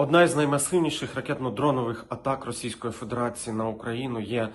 Одна із наймасивніших ракетно-дронових атак Російської Федерації на Україну є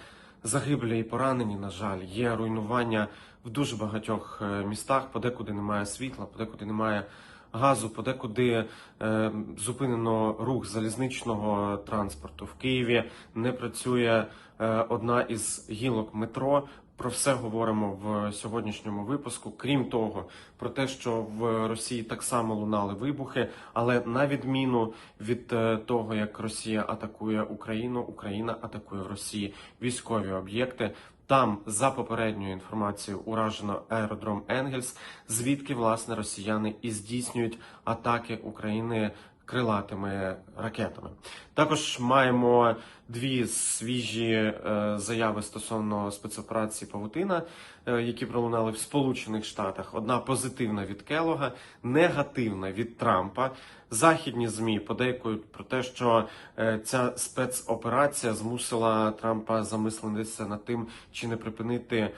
загиблі і поранені, на жаль, є руйнування в дуже багатьох е, містах, подекуди немає світла, подекуди немає газу, подекуди е, зупинено рух залізничного транспорту. В Києві не працює е, одна із гілок метро. Про все говоримо в сьогоднішньому випуску. Крім того, про те, що в Росії так само лунали вибухи, але на відміну від е, того, як Росія атакує Україну, Україна атакує в Росії військові об'єкти. Там, за попередньою інформацією, уражено аеродром Енгельс, звідки власне росіяни і здійснюють атаки України крилатими ракетами. Також маємо дві свіжі е, заяви стосовно спецоперації Павутина, е, які пролунали в Сполучених Штатах. Одна позитивна від Келога, негативна від Трампа. Західні змі подейкують про те, що е, ця спецоперація змусила Трампа замислитися над тим, чи не припинити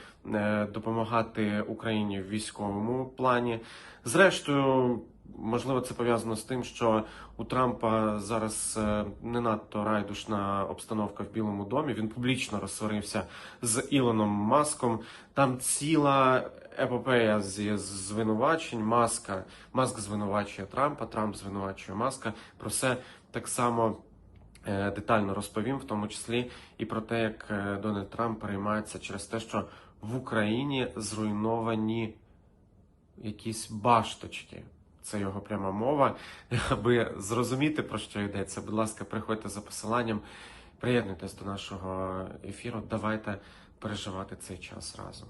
допомагати Україні в військовому плані. Зрештою. Можливо, це пов'язано з тим, що у Трампа зараз не надто райдушна обстановка в Білому домі. Він публічно розсварився з Ілоном Маском. Там ціла епопея зі звинувачень. Маска Маск звинувачує Трампа, Трамп звинувачує Маска. Про все так само. е, Детально розповім, в тому числі і про те, як е, Дональд Трамп переймається через те, що в Україні зруйновані якісь башточки. Це його пряма мова. Аби зрозуміти, про що йдеться, будь ласка, приходьте за посиланням, приєднуйтесь до нашого ефіру. Давайте переживати цей час разом.